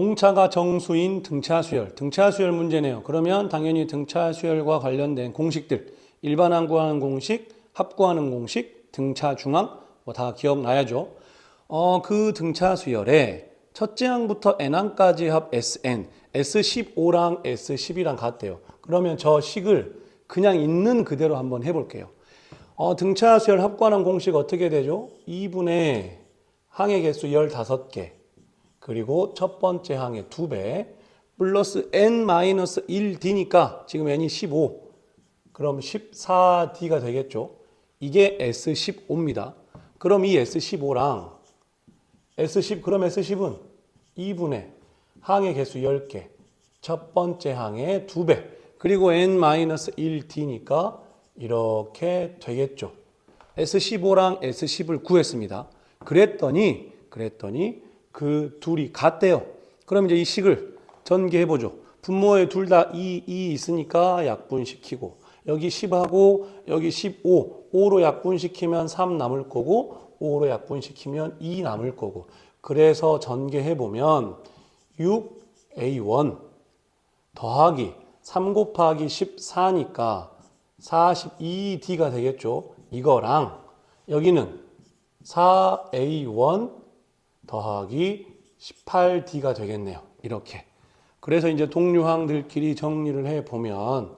공차가 정수인 등차 수열, 등차 수열 문제네요. 그러면 당연히 등차 수열과 관련된 공식들, 일반항 구하는 공식, 합구하는 공식, 등차 중항 뭐다 기억나야죠. 어, 그 등차 수열에 첫째 항부터 n항까지 합 sn, s15랑 s12랑 같대요. 그러면 저 식을 그냥 있는 그대로 한번 해볼게요. 어, 등차 수열 합구하는 공식 어떻게 되죠? 2분의 항의 개수 15개. 그리고 첫 번째 항의 2배 플러스 n-1d니까 지금 n이 15 그럼 14d가 되겠죠. 이게 S15입니다. 그럼 이 S15랑 S10 그럼 S10은 2분의 항의 개수 10개 첫 번째 항의 2배 그리고 n-1d니까 이렇게 되겠죠. S15랑 S10을 구했습니다. 그랬더니 그랬더니 그 둘이 같대요. 그럼 이제 이 식을 전개해 보죠. 분모에 둘 다 2, 2 있으니까 약분시키고 여기 10하고 여기 15, 5로 약분시키면 3 남을 거고 5로 약분시키면 2 남을 거고 그래서 전개해 보면 6a1 더하기 3 곱하기 14니까 42d가 되겠죠. 이거랑 여기는 4a1 더하기 18d가 되겠네요. 이렇게. 그래서 이제 동류항들끼리 정리를 해 보면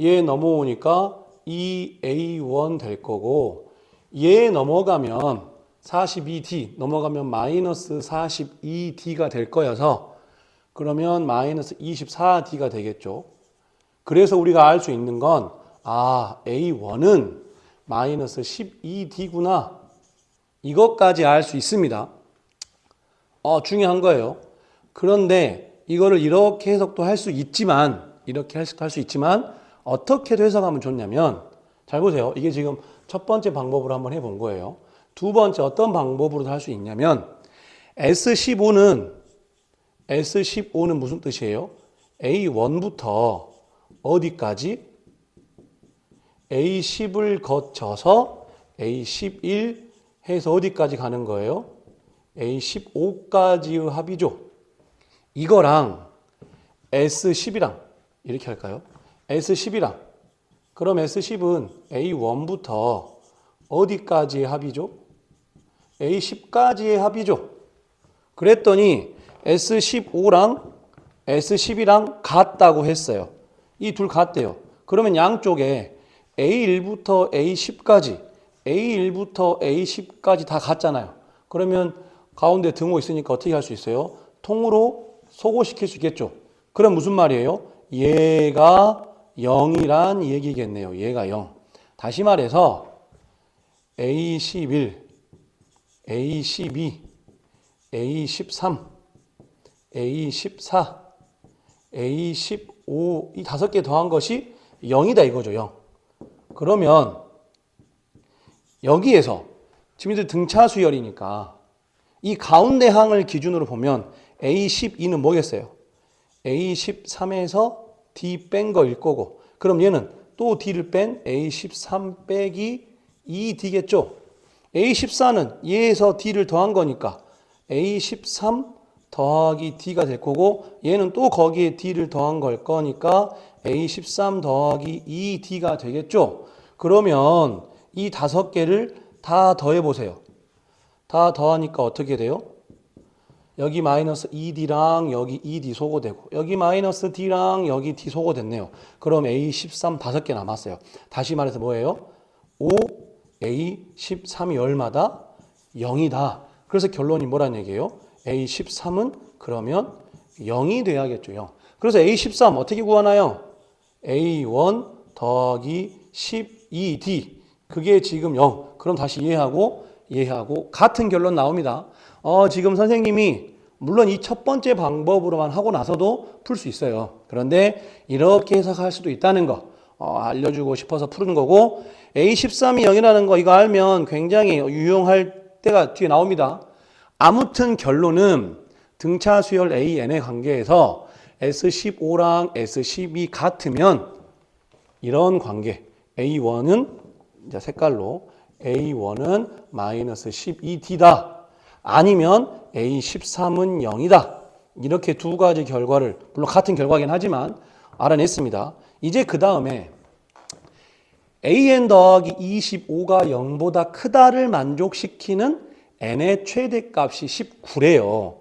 얘 넘어오니까 2a1 될 거고 얘 넘어가면 42d 넘어가면 마이너스 42d가 될 거여서 그러면 마이너스 24d가 되겠죠. 그래서 우리가 알 수 있는 건 아, A1은 마이너스 12D구나. 이것까지 알 수 있습니다. 어, 중요한 거예요. 그런데 이거를 이렇게 해석도 할 수 있지만, 이렇게 해석도 할 수 있지만, 어떻게 해석하면 좋냐면, 잘 보세요. 이게 지금 첫 번째 방법으로 한번 해본 거예요. 두 번째 어떤 방법으로 할 수 있냐면, S15는, S15는 무슨 뜻이에요? A1부터 어디까지? A10을 거쳐서 A11 해서 어디까지 가는 거예요? A15까지의 합이죠. 이거랑 S10이랑 이렇게 할까요? S10이랑 그럼 S10은 A1부터 어디까지의 합이죠? A10까지의 합이죠. 그랬더니 S15랑 S10이랑 같다고 했어요. 이 둘 같대요. 그러면 양쪽에 A1부터 A10까지, A1부터 A10까지 다 같잖아요. 그러면 가운데 등호 있으니까 어떻게 할 수 있어요? 통으로 소고시킬 수 있겠죠. 그럼 무슨 말이에요? 얘가 0이란 얘기겠네요. 얘가 0. 다시 말해서 A11, A12, A13, A14, A15 이 다섯 개 더한 것이 0이다 이거죠. 0. 그러면 여기에서 지금 이제 등차 수열이니까 이 가운데 항을 기준으로 보면 A12는 뭐겠어요? A13에서 D 뺀 거일 거고 그럼 얘는 또 D를 뺀 A13 빼기 2D겠죠? A14는 얘에서 D를 더한 거니까 A13 더하기 D가 될 거고 얘는 또 거기에 D를 더한 걸 거니까 A13 더하기 2D가 되겠죠? 그러면 이 다섯 개를 다 더해 보세요. 다 더하니까 어떻게 돼요? 여기 마이너스 2D랑 여기 2D 소거되고 여기 마이너스 D랑 여기 D 소거됐네요. 그럼 A13 다섯 개 남았어요. 다시 말해서 뭐예요? 5, A13이 얼마다? 0이다. 그래서 결론이 뭐란 얘기예요? A13은 그러면 0이 돼야겠죠. 0. 그래서 A13 어떻게 구하나요? A1 더하기 12D. 그게 지금 0. 그럼 다시 이해하고 이해하고 같은 결론 나옵니다. 어, 지금 선생님이 물론 이 첫 번째 방법으로만 하고 나서도 풀 수 있어요. 그런데 이렇게 해석할 수도 있다는 거 어, 알려주고 싶어서 푸는 거고 A13이 0이라는 거 이거 알면 굉장히 유용할 때가 뒤에 나옵니다. 아무튼 결론은 등차 수열 AN의 관계에서 S15랑 S12 같으면 이런 관계 A1은 이제 색깔로 A1은 마이너스 12D다. 아니면 A13은 0이다. 이렇게 두 가지 결과를 물론 같은 결과긴 하지만 알아냈습니다. 이제 그 다음에 an 더하기 25가 0보다 크다를 만족시키는 n의 최대값이 19래요.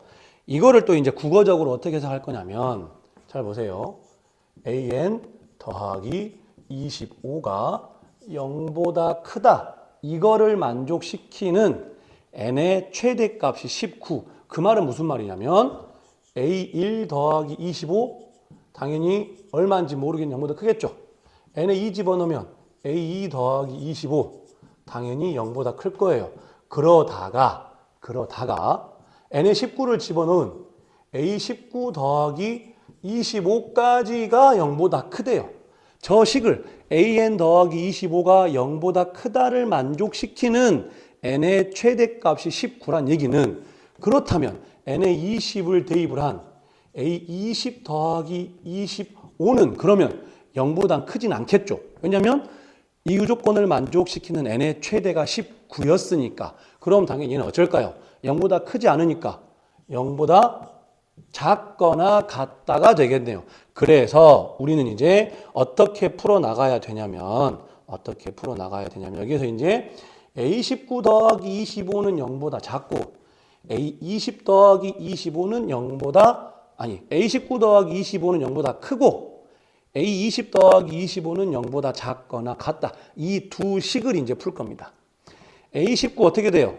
이거를 또 이제 국어적으로 어떻게 해석할 거냐면 잘 보세요. an 더하기 25가 0보다 크다. 이거를 만족시키는 n의 최대값이 19. 그 말은 무슨 말이냐면 a1 더하기 25 당연히 얼마인지 모르겠는 0보다 크겠죠. n에 2 집어넣으면 a2 더하기 25 당연히 0보다 클 거예요. 그러다가 그러다가 n에 19를 집어넣은 a19 더하기 25까지가 0보다 크대요. 저 식을 an 더하기 25가 0보다 크다를 만족시키는 n의 최대값이 19란 얘기는 그렇다면 n에 20을 대입을 한 a20 더하기 25는 그러면 0보다 크진 않겠죠. 왜냐하면 이 조건을 만족시키는 n의 최대가 19였으니까 그럼 당연히 얘는 어쩔까요? 0보다 크지 않으니까 0보다 작거나 같다가 되겠네요. 그래서 우리는 이제 어떻게 풀어 나가야 되냐면 어떻게 풀어 나가야 되냐면 여기서 이제 a19 더하기 25는 0보다 작고 a20 더하기 25는 0보다 아니 a19 더하기 25는 0보다 크고 a20 더하기 25는 0보다 작거나 같다. 이 두 식을 이제 풀 겁니다. a19 어떻게 돼요?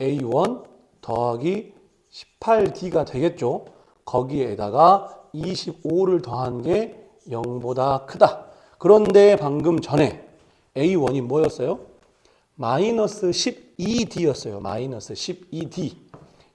a1 더하기 18d가 되겠죠. 거기에다가 25를 더한 게 0보다 크다. 그런데 방금 전에 a1이 뭐였어요? 마이너스 12d였어요. 마이너스 12d.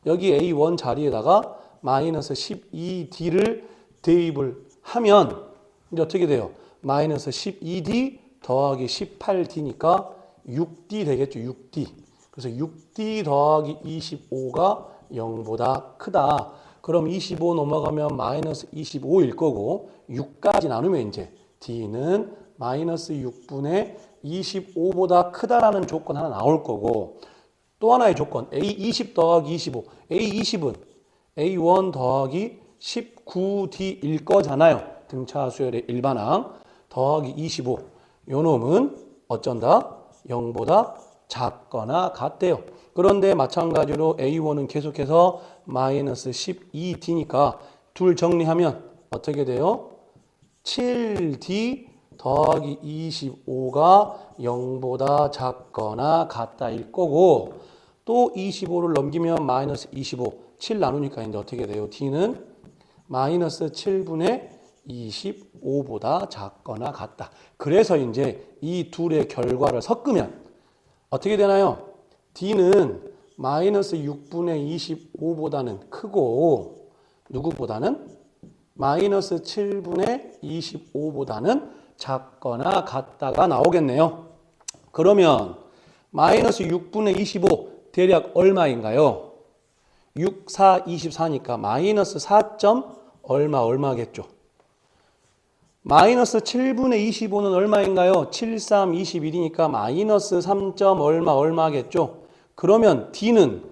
여기 a1 자리에다가 마이너스 12d를 대입을 하면 이제 어떻게 돼요? 마이너스 12d 더하기 18d니까 6d 되겠죠. 6d. 그래서 6d 더하기 25가 0보다 크다. 그럼 25 넘어가면 마이너스 25일 거고 6까지 나누면 이제 d는 마이너스 6분의 25보다 크다라는 조건 하나 나올 거고 또 하나의 조건 a20 더하기 25 a20은 a1 더하기 19d일 거잖아요. 등차 수열의 일반항 더하기 25 요놈은 어쩐다? 0보다 작거나 같대요. 그런데 마찬가지로 A1은 계속해서 마이너스 12D니까 둘 정리하면 어떻게 돼요? 7D 더하기 25가 0보다 작거나 같다일 거고 또 25를 넘기면 마이너스 25, 7 나누니까 이제 어떻게 돼요? D는 마이너스 7분의 25보다 작거나 같다. 그래서 이제 이 둘의 결과를 섞으면 어떻게 되나요? D는 마이너스 6분의 25보다는 크고 누구보다는 마이너스 7분의 25보다는 작거나 같다가 나오겠네요. 그러면 마이너스 6분의 25 대략 얼마인가요? 6, 4, 24니까 마이너스 4. 얼마 얼마겠죠? 마이너스 7분의 25는 얼마인가요? 7, 3, 21이니까 마이너스 3. 얼마 얼마겠죠? 그러면 D는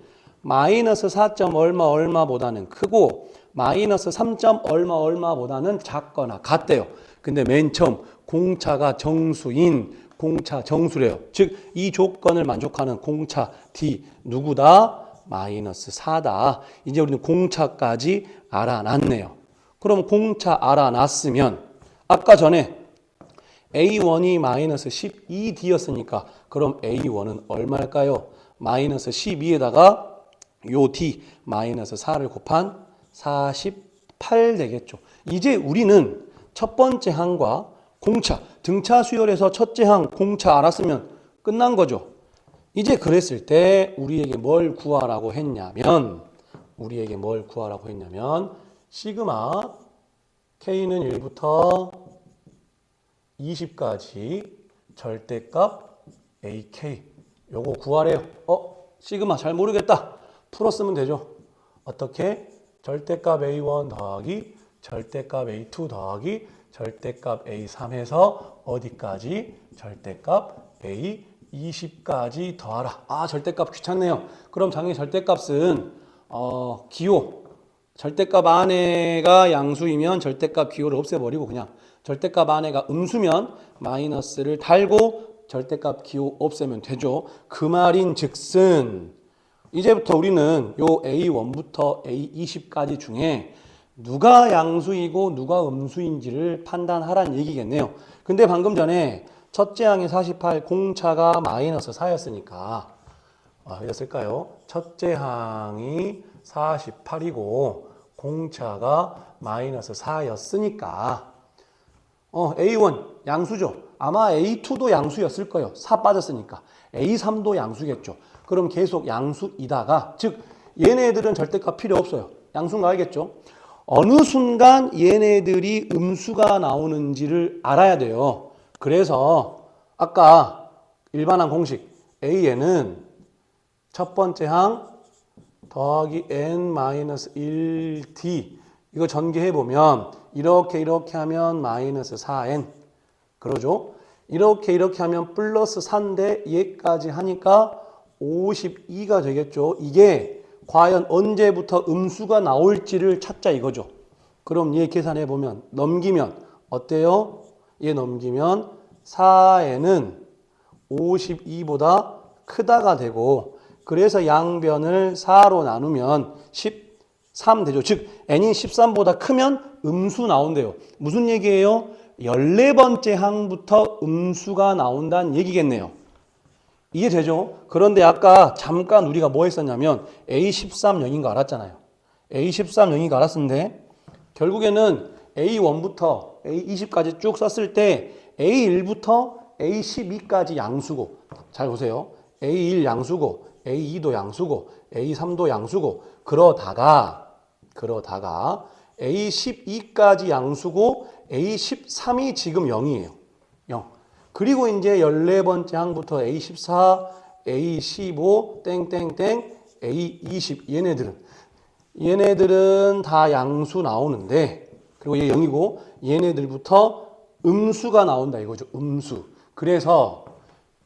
마이너스 4. 얼마 얼마보다는 크고 마이너스 3. 얼마 얼마보다는 작거나 같대요. 근데 맨 처음 공차가 정수인 공차 정수래요. 즉 이 조건을 만족하는 공차 D 누구다? 마이너스 4다. 이제 우리는 공차까지 알아놨네요. 그럼 공차 알아놨으면 아까 전에 A1이 마이너스 12D였으니까 그럼 A1은 얼마일까요? 마이너스 12에다가 요 D 마이너스 4를 곱한 48 되겠죠. 이제 우리는 첫 번째 항과 공차, 등차 수열에서 첫째 항 공차 알았으면 끝난 거죠. 이제 그랬을 때 우리에게 뭘 구하라고 했냐면 우리에게 뭘 구하라고 했냐면 시그마 K는 1부터 20까지 절대값 AK 요거 구하래요. 어? 시그마 잘 모르겠다. 풀었으면 되죠. 어떻게? 절대값 A1 더하기 절대값 A2 더하기 절대값 A3 해서 어디까지? 절대값 A20까지 더하라. 아 절대값 귀찮네요. 그럼 당연히 절대값은 어, 기호 절대값 안에가 양수이면 절대값 기호를 없애버리고 그냥 절대값 안에가 음수면 마이너스를 달고 절대값 기호 없애면 되죠. 그 말인 즉슨 이제부터 우리는 요 A1부터 A20까지 중에 누가 양수이고 누가 음수인지를 판단하란 얘기겠네요. 근데 방금 전에 첫째 항이 48, 공차가 마이너스 4였으니까 아, 였을까요? 첫째 항이 48이고 공차가 마이너스 4였으니까 어, A1 양수죠. 아마 A2도 양수였을 거예요. 4 빠졌으니까. A3도 양수겠죠. 그럼 계속 양수이다가 즉 얘네들은 절대값 필요 없어요. 양수인 거 알겠죠? 어느 순간 얘네들이 음수가 나오는지를 알아야 돼요. 그래서 아까 일반항 공식 A에는 첫 번째 항 더하기 n-1t 이거 전개해 보면 이렇게 이렇게 하면 마이너스 4n 그러죠? 이렇게 이렇게 하면 플러스 4인데 얘까지 하니까 52가 되겠죠. 이게 과연 언제부터 음수가 나올지를 찾자 이거죠. 그럼 얘 계산해 보면 넘기면 어때요? 얘 넘기면 4n은 52보다 크다가 되고 그래서 양변을 4로 나누면 13 되죠. 즉 n이 13보다 크면 음수 나온대요. 무슨 얘기예요? 14번째 항부터 음수가 나온다는 얘기겠네요. 이해되죠? 그런데 아까 잠깐 우리가 뭐 했었냐면 A13 0인 거 알았잖아요. A13 0인 거 알았는데 결국에는 A1부터 A20까지 쭉 썼을 때 A1부터 A12까지 양수고 잘 보세요. A1 양수고 A2도 양수고 A3도 양수고 그러다가 그러다가 A12까지 양수고 A13이 지금 0이에요. 0. 그리고 이제 14번째 항부터 A14, A15, 땡땡땡, A20 얘네들은 얘네들은 다 양수 나오는데 그리고 얘 0이고 얘네들부터 음수가 나온다 이거죠. 음수. 그래서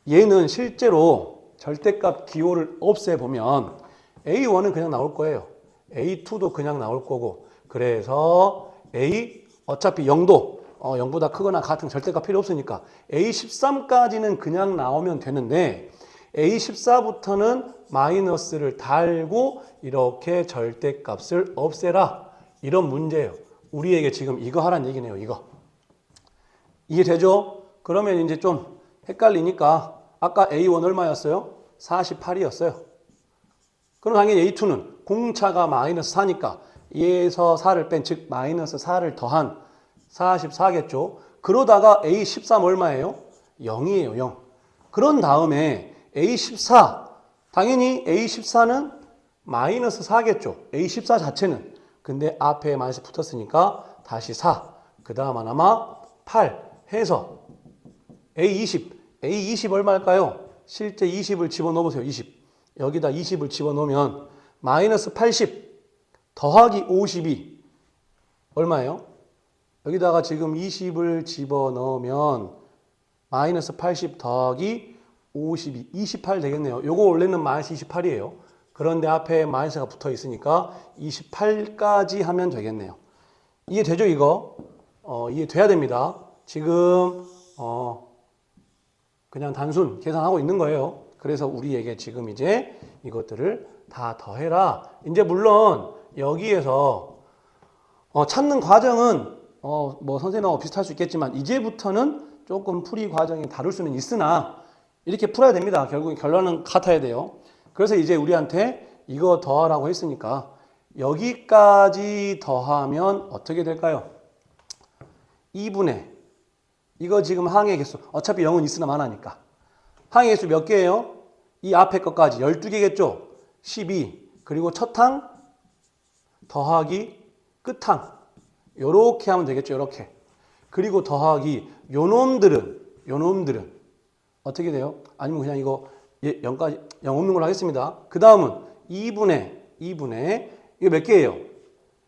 얘는 실제로 절대값 기호를 없애보면 A1은 그냥 나올 거예요. A2도 그냥 나올 거고 그래서 A 어차피 0도 어, 0보다 크거나 같은 절대값 필요 없으니까 A13까지는 그냥 나오면 되는데 A14부터는 마이너스를 달고 이렇게 절대값을 없애라 이런 문제예요. 우리에게 지금 이거 하란 얘기네요. 이거 이해되죠? 그러면 이제 좀 헷갈리니까 아까 A1 얼마였어요? 48이었어요. 그럼 당연히 A2는 공차가 마이너스 4니까 얘에서 4를 뺀 즉 마이너스 4를 더한 44겠죠. 그러다가 A13 얼마예요? 0이에요. 0. 그런 다음에 A14 당연히 A14는 마이너스 4겠죠. A14 자체는 근데 앞에 마이너스 붙었으니까 다시 4. 그 다음 하나마 8 해서 A20 A20 얼마일까요? 실제 20을 집어넣어 보세요. 20 여기다 20을 집어넣으면 마이너스 80 더하기 52 얼마예요? 여기다가 지금 20을 집어넣으면 마이너스 80 더하기 52, 28 되겠네요. 요거 원래는 마이너스 28이에요. 그런데 앞에 마이너스가 붙어 있으니까 28까지 하면 되겠네요. 이해되죠, 이거? 어, 이해돼야 됩니다. 지금, 어, 그냥 단순 계산하고 있는 거예요. 그래서 우리에게 지금 이제 이것들을 다 더해라. 이제 물론 여기에서 어, 찾는 과정은 어, 뭐 선생님하고 비슷할 수 있겠지만 이제부터는 조금 풀이 과정이 다를 수는 있으나 이렇게 풀어야 됩니다. 결국 결론은 같아야 돼요. 그래서 이제 우리한테 이거 더하라고 했으니까 여기까지 더하면 어떻게 될까요? 2분의 이거 지금 항의 개수 어차피 0은 있으나 마나니까 항의 개수 몇 개예요? 이 앞에 것까지 12개겠죠? 12 그리고 첫 항 더하기 끝항 요렇게 하면 되겠죠. 요렇게. 그리고 더하기 요놈들은 요놈들은 어떻게 돼요? 아니면 그냥 이거 0까지 0 없는 걸로 하겠습니다. 그 다음은 2분의 2분의 이게 몇 개예요?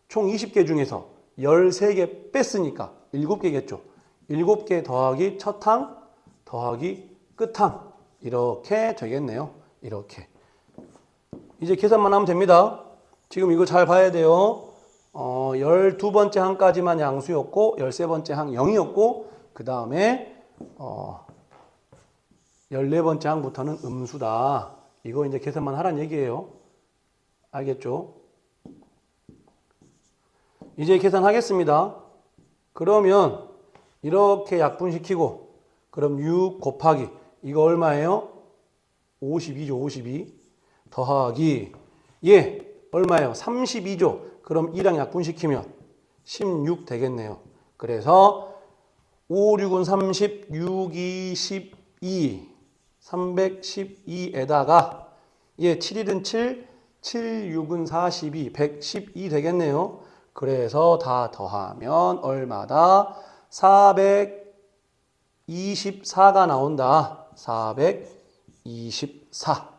총 20개 중에서 13개 뺐으니까 7개겠죠. 7개 더하기 첫 항 더하기 끝항 이렇게 되겠네요. 이렇게. 이제 계산만 하면 됩니다. 지금 이거 잘 봐야 돼요. 어, 12번째 항까지만 양수였고 13번째 항 0이었고 그 다음에 어, 14번째 항부터는 음수다. 이거 이제 계산만 하란 얘기예요. 알겠죠? 이제 계산하겠습니다. 그러면 이렇게 약분시키고 그럼 6 곱하기 이거 얼마예요? 52죠. 52 더하기 예 얼마예요? 32죠. 그럼 2랑 약분시키면 16 되겠네요. 그래서 5, 6은 30, 6, 2, 12 312에다가 예 7일은 7, 7, 6은 42, 112 되겠네요. 그래서 다 더하면 얼마다? 424가 나온다. 424.